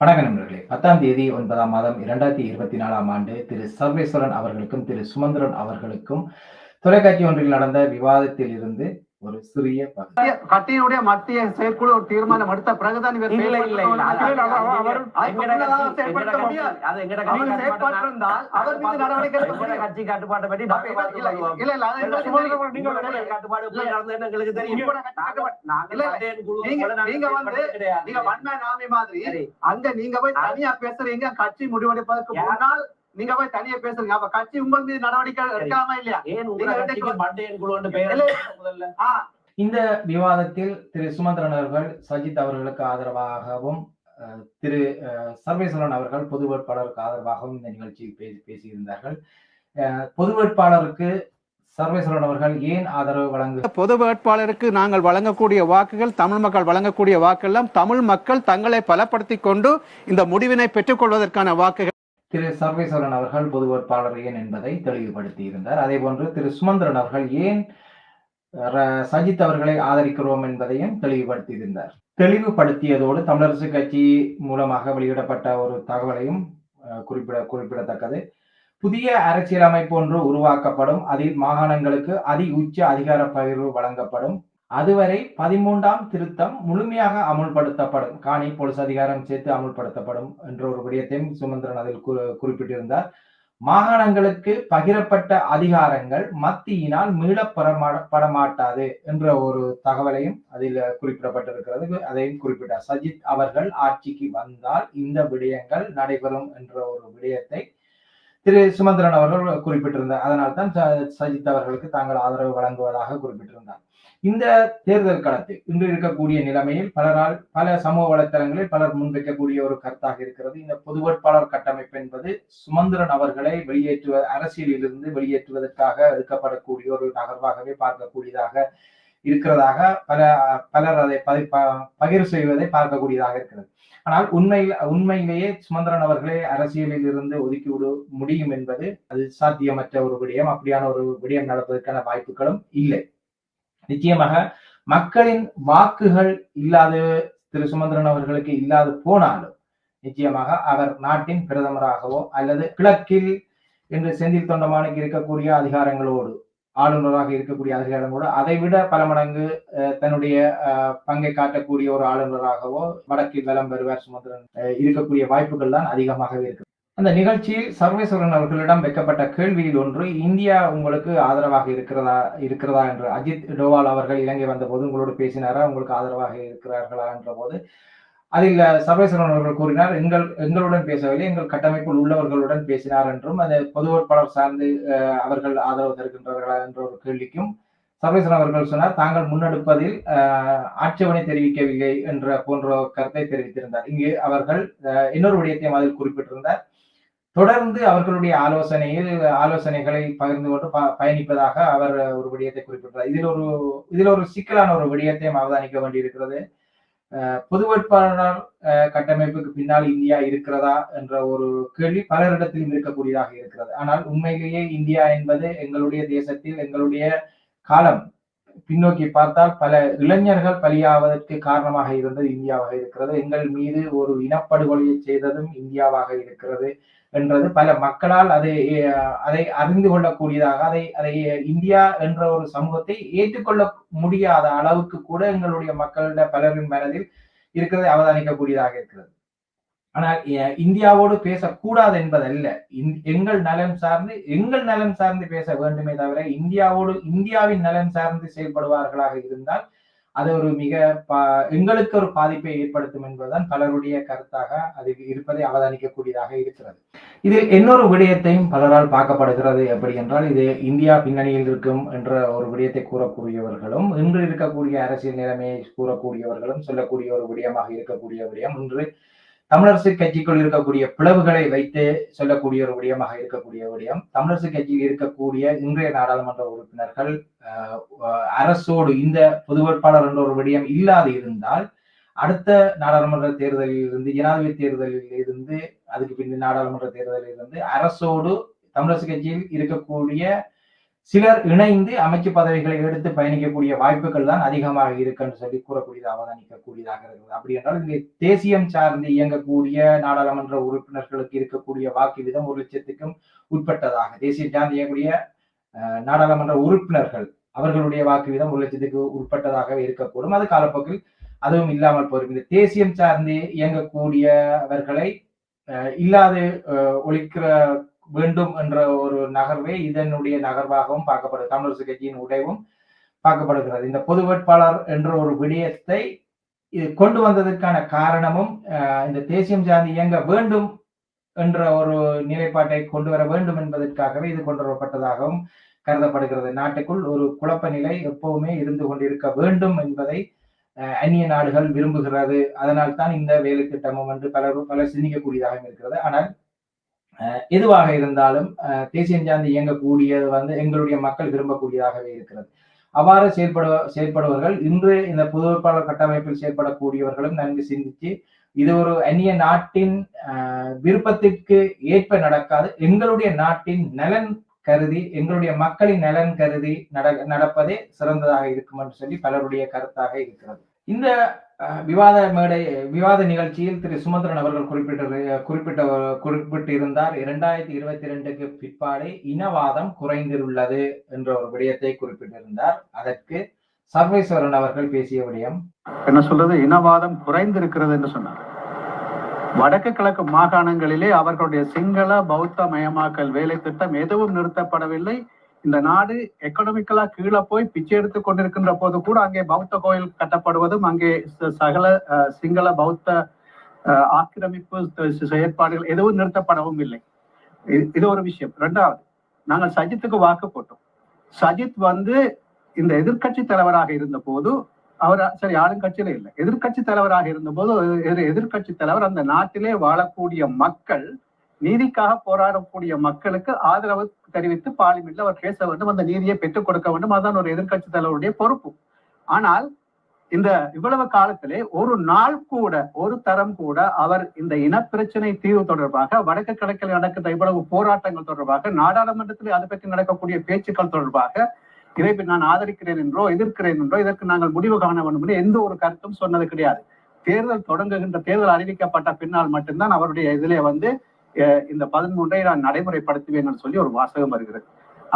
வணக்கம் நண்பர்களே. பத்தாம் தேதி ஒன்பதாம் மாதம் இரண்டாயிரத்தி இருபத்தி நாலாம் ஆண்டு திரு சர்வேஸ்வரன் அவர்களுக்கும் திரு சுமந்திரன் அவர்களுக்கும் தொலைக்காட்சி ஒன்றில் நடந்த விவாதத்தில் இருந்து ஒரு சிறிய கட்சியினுடைய மத்திய செயற்குழு ஒரு தீர்மானம் எடுத்த பிறகுதான் இவர் இல்ல, இல்ல, கட்சி- செயற்பட்டிருந்தால் அவர் மீது நடவடிக்கை கட்டுப்பாட்டை பற்றி இல்ல. இல்ல, எங்களுக்கு தெரியும். நீங்க வந்து-. நீங்க மாதிரி சரி. அங்க நீங்க போய் தனியா பேசுறீங்க கட்சி முடிவெடுப்பதற்கு? முன்னால் நீங்க போய் தனியா பேசுறீங்க. அப்ப கட்சி உங்கள் மீது நடவடிக்கை எடுக்கலாமா இல்லையா. முதல்ல. ஆ, இந்த விவாதத்தில் திரு சுமந்திரன் அவர்கள் சஜித் அவர்களுக்கு ஆதரவாகவும் திரு சர்வேஸ்வரன் அவர்கள் பொது வேட்பாளருக்கு ஆதரவாகவும் இந்த நிகழ்ச்சியில் பேசி பேசியிருந்தார்கள். பொது வேட்பாளருக்கு சர்வேஸ்வரன் அவர்கள் ஏன் ஆதரவு வழங்கு? பொது வேட்பாளருக்கு நாங்கள் வழங்கக்கூடிய வாக்குகள் தமிழ் மக்கள் வழங்கக்கூடிய வாக்கெல்லாம் தமிழ் மக்கள் தங்களை பலப்படுத்திக் கொண்டு இந்த முடிவினை பெற்றுக்கொள்வதற்கான வாக்குகள். திரு சர்வேஸ்வரன் அவர்கள் பொது வேட்பாளர் ஏன் என்பதை தெளிவுபடுத்தி இருந்தார் அதே போன்று திரு சுமந்திரன் அவர்கள் ஏன் ர- சஜித் அவர்களை ஆதரிக்கிறோம் என்பதையும் தெளிவுபடுத்தி இருந்தார் தெளிவுபடுத்தியதோடு தமிழரசு கட்சி மூலமாக வெளியிடப்பட்ட ஒரு தகவலையும் குறிப்பிட குறிப்பிடத்தக்கது. புதிய அரசியலமைப்பு ஒன்று உருவாக்கப்படும். அதில் மாகாணங்களுக்கு அதி உச்ச அதிகார பகிர்வு வழங்கப்படும். அதுவரை பதிமூன்றாம் திருத்தம் முழுமையாக அமுல்படுத்தப்படும். காணி போலீஸ் அதிகாரம் சேர்த்து அமுல்படுத்தப்படும் என்ற ஒரு விடயத்தையும் சுமந்திரன் அதில் குறிப்பிட்டிருந்தார். மாகாணங்களுக்கு பகிரப்பட்ட அதிகாரங்கள் மத்தியினால் மீளப்பட மாட்டாது என்ற ஒரு தகவலையும் அதில் குறிப்பிடப்பட்டிருக்கிறது. அதையும் குறிப்பிட்டார். சஜித் அவர்கள் ஆட்சிக்கு வந்தால் இந்த விடயங்கள் நடைபெறும் என்ற ஒரு விடயத்தை திரு சுமந்திரன் அவர்கள் குறிப்பிட்டிருந்தார். அதனால் தான் ச- சஜித் அவர்களுக்கு தாங்கள் ஆதரவு வழங்குவதாக குறிப்பிட்டிருந்தார். இந்த தேர்தல் களத்தில் இன்று இருக்கக்கூடிய நிலைமையில் பலரால் பல சமூக வலைத்தளங்களில் பலர் முன்வைக்கக்கூடிய ஒரு கருத்தாக இருக்கிறது. இந்த பொது வேட்பாளர் கட்டமைப்பு என்பது சுமந்திரன் அவர்களை வெளியேற்றுவ அரசியலிலிருந்து வெளியேற்றுவதற்காக எடுக்கப்படக்கூடிய ஒரு நகர்வாகவே பார்க்கக்கூடியதாக இருக்கிறதாக பல பலர் அதை பதி- ப- பகிர் செய்வதை பார்க்கக்கூடியதாக இருக்கிறது. ஆனால் உண்மையில் உண்மையிலேயே சுமந்திரன் அவர்களை அரசியலில் இருந்து ஒதுக்கி விட முடியும் என்பது அது சாத்தியமற்ற ஒரு விடயம். அப்படியான ஒரு விடயம் நடப்பதற்கான வாய்ப்புகளும் இல்லை. நிச்சயமாக மக்களின் வாக்குகள் இல்லாத திரு சுமந்திரன் அவர்களுக்கு இல்லாது போனாலும் நிச்சயமாக அவர் நாட்டின் பிரதமராகவோ அல்லது கிழக்கில் இன்று செந்தில் தொண்டமானுக்கு இருக்கக்கூடிய அதிகாரங்களோடு ஆளுநராக இருக்கக்கூடிய அதிகாரங்களோடு அதை விட பல மடங்கு அஹ், தன்னுடைய அஹ், பங்கை காட்டக்கூடிய ஒரு ஆளுநராகவோ வடக்கில் வலம் பெறுவார் சுமந்திரன் இருக்கக்கூடிய வாய்ப்புகள் தான் அதிகமாகவே இருக்கு. அந்த நிகழ்ச்சியில் சர்வேஸ்வரன் அவர்களிடம் வைக்கப்பட்ட கேள்வியில் ஒன்று இந்தியா உங்களுக்கு ஆதரவாக இருக்கிறதா இருக்கிறதா என்று. அஜித் டோவால் அவர்கள் இலங்கை வந்தபோது உங்களோடு பேசினாரா உங்களுக்கு ஆதரவாக இருக்கிறார்களா என்ற போது அதில் சர்வேஸ்வரன் அவர்கள் கூறினார் எங்கள் எங்களுடன் பேசவில்லை எங்கள் கட்டமைப்பில் உள்ளவர்களுடன் பேசினார் என்றும் அந்த பொது வேட்பாளர் சார்ந்து அவர்கள் ஆதரவு தருகின்றார்களா என்ற ஒரு கேள்விக்கும் சர்வேஸ்வரன் அவர்கள் சொன்னார் தாங்கள் முன்னெடுப்பதில் ஆட்சேபனை தெரிவிக்கவில்லை என்ற போன்ற கருத்தை தெரிவித்திருந்தார். இங்கு அவர்கள் இன்னொரு விடயத்தையும் அதில் குறிப்பிட்டிருந்தார். தொடர்ந்து அவர்களுடைய ஆலோசனையில் ஆலோசனைகளை பகிர்ந்து கொண்டு ப- பயணிப்பதாக அவர் ஒரு விடயத்தை குறிப்பிட்டார். இதில் ஒரு இதில் ஒரு சிக்கலான ஒரு விடயத்தையும் அவதானிக்க வேண்டியிருக்கிறது. அஹ் பொது வேட்பாளர் கட்டமைப்புக்கு பின்னால் இந்தியா இருக்கிறதா என்ற ஒரு கேள்வி பலரிடத்திலும் இருக்கக்கூடியதாக இருக்கிறது. ஆனால் உண்மையிலேயே இந்தியா என்பது எங்களுடைய தேசத்தில் எங்களுடைய காலம் பின்னோக்கி பார்த்தால் பல இளைஞர்கள் பலியாவதற்கு காரணமாக இருந்தது இந்தியாவாக இருக்கிறது. எங்கள் மீது ஒரு இனப்படுகொலையை செய்ததும் இந்தியாவாக இருக்கிறது. என்றது. பல மக்களால் அதை அதை அறிந்து கொள்ளக்கூடியதாக அதை அதை இந்தியா என்ற ஒரு சமூகத்தை ஏற்றுக்கொள்ள முடியாத அளவுக்கு கூட எங்களுடைய மக்களிட பலரின் மனதில் இருக்கிறதை அவதானிக்கக்கூடியதாக இருக்கிறது. ஆனால் இந்தியாவோடு பேசக்கூடாது என்பதல்ல. இந்- எங்கள் நலன் சார்ந்து எங்கள் நலன் சார்ந்து பேச வேண்டுமே தவிர இந்தியாவோடு இந்தியாவின் நலன் சார்ந்து செயல்படுவார்களாக இருந்தால் அது ஒரு மிக பா- எங்களுக்கு ஒரு பாதிப்பை ஏற்படுத்தும் என்பதுதான் பலருடைய கருத்தாக அது இருப்பதை அவதானிக்கக்கூடியதாக இருக்கிறது. இதில் இன்னொரு விடயத்தையும் பலரால் பார்க்கப்படுகிறது. எப்படி என்றால் இது இந்தியா பின்னணியில் இருக்கும் என்ற ஒரு விடயத்தை கூறக்கூடியவர்களும் இன்று இருக்கக்கூடிய அரசியல் நிலைமையை கூறக்கூடியவர்களும் சொல்லக்கூடிய ஒரு விடயமாக இருக்கக்கூடிய விடயம் இன்று தமிழரசு கட்சிக்குள் இருக்கக்கூடிய பிளவுகளை வைத்து சொல்லக்கூடிய ஒரு விடயமாக இருக்கக்கூடிய விடயம். தமிழரசு கட்சியில் இருக்கக்கூடிய இன்றைய நாடாளுமன்ற உறுப்பினர்கள் அஹ், அரசோடு இந்த பொது வேட்பாளர் என்ற ஒரு விடயம் இல்லாது இருந்தால் அடுத்த நாடாளுமன்ற தேர்தலில் இருந்து ஜனாதிபதி தேர்தலில் இருந்து அதுக்கு பின் நாடாளுமன்ற தேர்தலில் இருந்து அரசோடு தமிழரசு கட்சியில் இருக்கக்கூடிய சிலர் இணைந்து அமைச்சு பதவிகளை எடுத்து பயணிக்கக்கூடிய வாய்ப்புகள் தான் அதிகமாக இருக்குன்னு சொல்லி கூறக்கூடியது அவதானிக்கக்கூடியதாக இருக்குது. அப்படி என்றால் இங்கே தேசியம் சார்ந்து இயங்கக்கூடிய நாடாளுமன்ற உறுப்பினர்களுக்கு இருக்கக்கூடிய வாக்கு விதம் ஒரு லட்சத்துக்கும் உட்பட்டதாக தேசியம் சார்ந்து இயங்கக்கூடிய அஹ், நாடாளுமன்ற உறுப்பினர்கள் அவர்களுடைய வாக்கு வீதம் ஒரு லட்சத்துக்கு உட்பட்டதாக இருக்கக்கூடும். அது காலப்போக்கில் அதுவும் இல்லாமல் போகும் இந்த தேசியம் சார்ந்து இயங்கக்கூடியவர்களை அஹ், இல்லாது ஒழிக்கிற வேண்டும் என்ற ஒரு நகர்வே இதனுடைய நகர்வாகவும் பார்க்கப்படுது தமிழரசு கட்சியின் உடைவும் பார்க்கப்படுகிறது. இந்த பொது வேட்பாளர் என்ற ஒரு விடயத்தை இது கொண்டு வந்ததற்கான காரணமும் இந்த தேசியம் சார்ந்து இயங்க வேண்டும் என்ற ஒரு நிலைப்பாட்டை கொண்டு வர வேண்டும் என்பதற்காகவே இது கொண்டு வரப்பட்டதாகவும் கருதப்படுகிறது. நாட்டுக்குள் ஒரு குழப்ப நிலை எப்பவுமே இருந்து கொண்டிருக்க வேண்டும் என்பதை அந்நிய நாடுகள் விரும்புகிறது. அதனால் தான் இந்த வேலை திட்டமும் என்று பலரும் பலர் சிந்திக்கக்கூடியதாகவும் இருக்கிறது. ஆனால் எதுவாக இருந்தாலும் தேசிய சார்ந்து இயங்கக்கூடியது வந்து எங்களுடைய மக்கள் விரும்பக்கூடியதாகவே இருக்கிறது. அவ்வாறு செயல்படுவ செயல்படுவர்கள் இன்று இந்த பொது கட்டமைப்பில் செயல்படக்கூடியவர்களும் நன்கு சிந்தித்து இது ஒரு அந்நிய நாட்டின் விருப்பத்திற்கு ஏற்ப நடக்காது எங்களுடைய நாட்டின் நலன் கருதி எங்களுடைய மக்களின் நலன் கருதி நட நடப்பதே சிறந்ததாக இருக்கும் என்று சொல்லி பலருடைய கருத்தாக இருக்கிறது. இந்த அஹ், விவாத மேடை விவாத நிகழ்ச்சியில் திரு சுமந்திரன் அவர்கள் குறிப்பிட்ட குறிப்பிட்ட குறிப்பிட்டிருந்தார். இரண்டாயிரத்தி இருபத்தி ரெண்டுக்கு பிற்பாடு இனவாதம் குறைந்துள்ளது என்ற ஒரு விடயத்தை குறிப்பிட்டிருந்தார். அதற்கு சர்வேஸ்வரன் அவர்கள் பேசிய விடயம். என்ன சொல்றது? இனவாதம் குறைந்திருக்கிறது என்று சொன்னார். வடக்கு கிழக்கு மாகாணங்களிலே அவர்களுடைய சிங்கள பௌத்த மயமாக்கல் வேலை திட்டம் எதுவும் நிறுத்தப்படவில்லை. இந்த நாடு எக்கனாமிக்கலா கீழே போய் பிச்சை எடுத்துக் கொண்டிருக்கின்ற போது கூட அங்கே பௌத்த கோயில் கட்டப்படுவதும் அங்கே ச- சகல அஹ், சிங்கள பௌத்த ஆக்கிரமிப்பு செயற்பாடுகள் எதுவும் நிறுத்தப்படவும் இல்லை. இது- இது ஒரு விஷயம். ரெண்டாவது நாங்கள் சஜித்துக்கு வாக்கு போட்டோம். சஜித் வந்து இந்த எதிர்க்கட்சி தலைவராக இருந்த போது அவர் சரி ஆளுங்கட்சியில இல்லை. எதிர்க்கட்சி தலைவராக இருந்தபோது எதிர் எதிர்க்கட்சி தலைவர் அந்த நாட்டிலே வாழக்கூடிய மக்கள் நீதிக்காக போராடக்கூடிய மக்களுக்கு ஆதரவு தெரிவித்து பார்லிமெண்ட்ல அவர் பேச வேண்டும் அந்த நீதியை பெற்றுக் கொடுக்க வேண்டும். அதுதான் ஒரு எதிர்க்கட்சி தலைவருடைய பொறுப்பு. ஆனால் இந்த இவ்வளவு காலத்திலே ஒரு நாள் கூட ஒரு தரம் கூட அவர் இந்த இனப்பிரச்சனை தீர்வு தொடர்பாக வடக்கு கிழக்கில் நடக்கின்ற இவ்வளவு போராட்டங்கள் தொடர்பாக நாடாளுமன்றத்தில் அது பற்றி நடக்கக்கூடிய பேச்சுக்கள் தொடர்பாக இதை நான் ஆதரிக்கிறேன் என்றோ எதிர்க்கிறேன் என்றோ இதற்கு நாங்கள் முடிவு காண வேண்டும் என்று எந்த ஒரு கருத்தும் சொன்னது கிடையாது. தேர்தல் தொடங்குகின்ற தேர்தல் அறிவிக்கப்பட்ட பின்னால் மட்டும்தான் அவருடைய இதிலே வந்து இந்த பதிமூன்றை நான் நடைமுறைப்படுத்துவேன் சொல்லி ஒரு வாசகம் வருகிறது.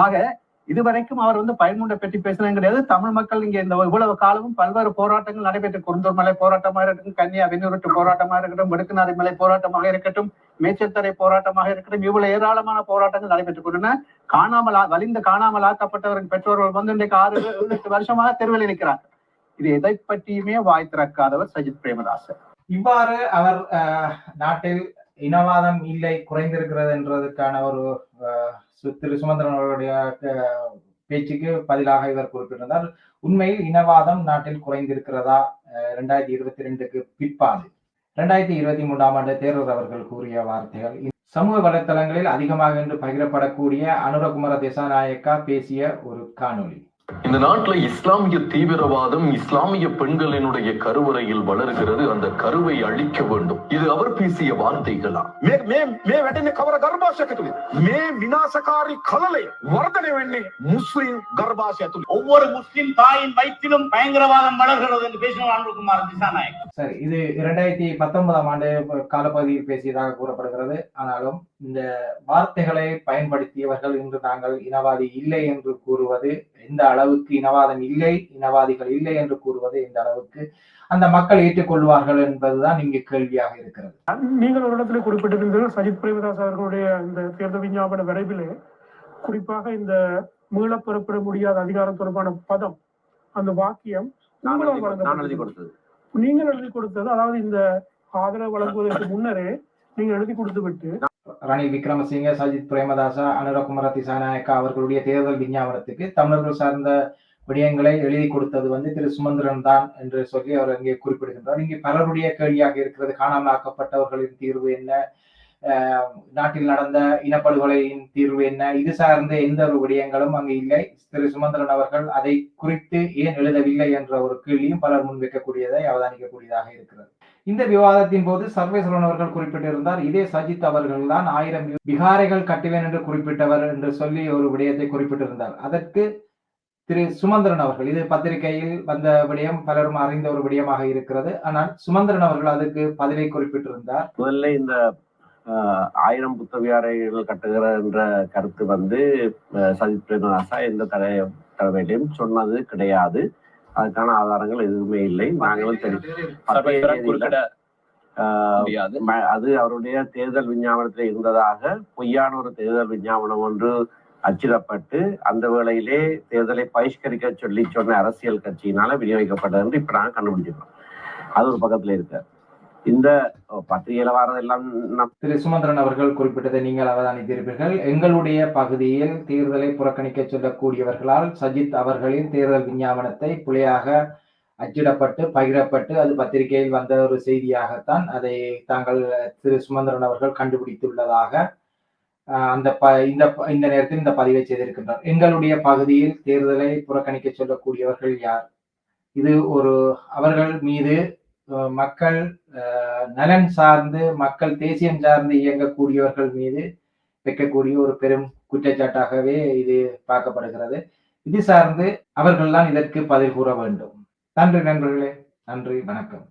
ஆக இதுவரைக்கும் அவர் வந்து பயன்முண்டை பற்றி பேசினது கிடையாது. தமிழ் மக்கள் இங்க இந்த இவ்வளவு காலமும் பல்வேறு போராட்டங்கள் நடைபெற்ற குருந்தூர் மலை போராட்டமாக இருக்கட்டும் கன்னியா வெண்ணூருட்டு போராட்டமாக இருக்கட்டும் வெடுக்குநாரி மலை போராட்டமாக இருக்கட்டும் மேச்சத்தரை போராட்டமாக இருக்கட்டும் இவ்வளவு ஏராளமான போராட்டங்கள் நடைபெற்றுக் கொண்டன. காணாமல் வலிந்து காணாமல் ஆக்கப்பட்டவரின் பெற்றோர்கள் வந்து இன்றைக்கு ஆறு எட்டு வருஷமாக தெருவில் இருக்கிறார் இது எதை பற்றியுமே வாய் திறக்காதவர் சஜித் பிரேமதாசன். இவ்வாறு அவர் நாட்டில் இனவாதம் இல்லை குறைந்திருக்கிறது என்றதுக்கான ஒரு அஹ், திரு சுமந்திரன் அவர்களுடைய பேச்சுக்கு பதிலாக இவர் குறிப்பிட்டிருந்தார். உண்மையில் இனவாதம் நாட்டில் குறைந்திருக்கிறதா? இரண்டாயிரத்தி இருபத்தி ரெண்டுக்கு பிற்பாடு. இரண்டாயிரத்தி இருபத்தி மூன்றாம் ஆண்டு தேர்தல் அவர்கள் கூறிய வார்த்தைகள் சமூக வலைத்தளங்களில் அதிகமாக இன்று பகிரப்படக்கூடிய அனுரகுமார திசாநாயக்கா பேசிய ஒரு காணொளி. இந்த நாட்டுல இஸ்லாமிய தீவிரவாதம் இஸ்லாமிய பெண்களினுடைய கருவறையில் வளர்கிறது. அந்த கருவை அழிக்க வேண்டும். இது அவர் பேசிய வார்த்தைகளா? వెంటనే కవర గర్భాశయతులు మే వినాశకారి కలలే వరదనే ஒவ்வொரு முஸ்லிம் தாயின் வயிற்றிலும் பயங்கரவாதம் வளர்கிறது என்று பேசினார் அன்புகுமார் திசாநாயக். சரி இது இரண்டாயிரத்தி பத்தொன்பதாம் ஆண்டு காலப்பகுதியில் பேசியதாக கூறப்படுகிறது. ஆனாலும் இந்த வார்த்தைகளை பயன்படுத்தியவர்கள் இன்று நாங்கள் இனவாதி இல்லை என்று கூறுவது எந்த அளவுக்கு இனவாதம் இல்லை இனவாதிகள் இல்லை என்று கூறுவது எந்த அளவுக்கு அந்த மக்கள் ஏற்றுக்கொள்வார்கள் என்பதுதான் இங்கு கேள்வியாக இருக்கிறது. நீங்கள் ஒரு இடத்துல குறிப்பிட்டிருந்தீர்கள் சஜித் பிரேமதாஸ் அவர்களுடைய இந்த தேர்தல் விஞ்ஞாபன விரைவிலே குறிப்பாக இந்த பெறப்பட முடியாத அதிகாரம் தொடர்பான பதம் அந்த வாக்கியம் நீங்கள் எழுதி கொடுத்தது. அதாவது இந்த ஆதரவு வழங்குவதற்கு முன்னரே நீங்க எழுதி கொடுத்து விட்டு ரணில் விக்ரமசிங்க சஜித் பிரேமதாசா அனுரகுமர திசாநாயக்கா அவர்களுடைய தேர்தல் விஞ்ஞாபனத்துக்கு தமிழர்கள் சார்ந்த விடயங்களை எழுதி கொடுத்தது வந்து திரு சுமந்திரன் தான் என்று சொல்லி அவர் இங்கே குறிப்பிடுகின்றார். இங்கே பலருடைய கேள்வியாக இருக்கிறது. காணாமல் ஆக்கப்பட்டவர்களின் தீர்வு என்ன? அஹ், நாட்டில் நடந்த இனப்படுகொலையின் தீர்வு என்ன? இது சார்ந்த எந்த ஒரு விடயங்களும் அங்கு இல்லை. திரு சுமந்திரன் அவர்கள் அதை குறித்து ஏன் எழுதவில்லை என்ற ஒரு கேள்வியும் பலர் முன்வைக்கக்கூடியதை அவதானிக்கக்கூடியதாக இருக்கிறது. இந்த விவாதத்தின் போது சர்வேஸ்வரன் அவர்கள் குறிப்பிட்டிருந்தார் இதே சஜித் அவர்கள் தான் ஆயிரம் விகாரைகள் கட்டுவேன் என்று குறிப்பிட்டவர் என்று சொல்லி ஒரு விடயத்தை குறிப்பிட்டிருந்தார். அதற்கு திரு சுமந்திரன் அவர்கள் இது பத்திரிகையில் வந்த விடயம் பலரும் அறிந்த ஒரு விடயமாக இருக்கிறது. ஆனால் சுமந்திரன் அவர்கள் அதுக்கு பதிலை குறிப்பிட்டிருந்தார். முதல்ல இந்த ஆஹ், ஆயிரம் புத்த விகாரைகள் கட்டுகிற என்ற கருத்து வந்து சஜித் பிரேமதாசா எந்த தலை தடவையிலையும் சொன்னது கிடையாது. அதுக்கான ஆதாரங்கள் எதுவுமே இல்லை. நாங்களும் தெரியும் அது அவருடைய தேர்தல் விஞ்ஞாபனத்தில் இருந்ததாக பொய்யான ஒரு தேர்தல் விஞ்ஞாபனம் ஒன்று அச்சிடப்பட்டு அந்த வேளையிலே தேர்தலை பகிஷ்கரிக்க சொல்லி சொன்ன அரசியல் கட்சியினால விநியோகிக்கப்பட்டது என்று இப்ப நாங்க கண்டுபிடிச்சிருக்கோம். அது ஒரு பக்கத்துல இருக்கு. இந்த பத்திரிகையில வாரதெல்லாம் திரு சுமந்திரன் அவர்கள் குறிப்பிட்டதை நீங்கள் அவதானித்திருப்பீர்கள் எங்களுடைய பகுதியில் தேர்தலை புறக்கணிக்க சொல்லக்கூடியவர்களால் சஜித் அவர்களின் தேர்தல் விஞ்ஞாபனத்தை புலையாக அச்சிடப்பட்டு பகிரப்பட்டு அது பத்திரிகையில் வந்த ஒரு செய்தியாகத்தான் அதை தாங்கள் திரு சுமந்திரன் அவர்கள் கண்டுபிடித்துள்ளதாக ஆஹ், அந்த ப இந்த இந்த நேரத்தில் இந்த பதிவை செய்திருக்கின்றார். எங்களுடைய பகுதியில் தேர்தலை புறக்கணிக்க சொல்லக்கூடியவர்கள் யார்? இது ஒரு அவர்கள் மீது மக்கள் அஹ், நலன் சார்ந்து மக்கள் தேசியம் சார்ந்து இயங்கக்கூடியவர்கள் மீது வைக்கக்கூடிய ஒரு பெரும் குற்றச்சாட்டாகவே இது பார்க்கப்படுகிறது. இது சார்ந்து அவர்கள்தான் இதற்கு பதில் கூற வேண்டும். நன்றி நண்பர்களே. நன்றி. வணக்கம்.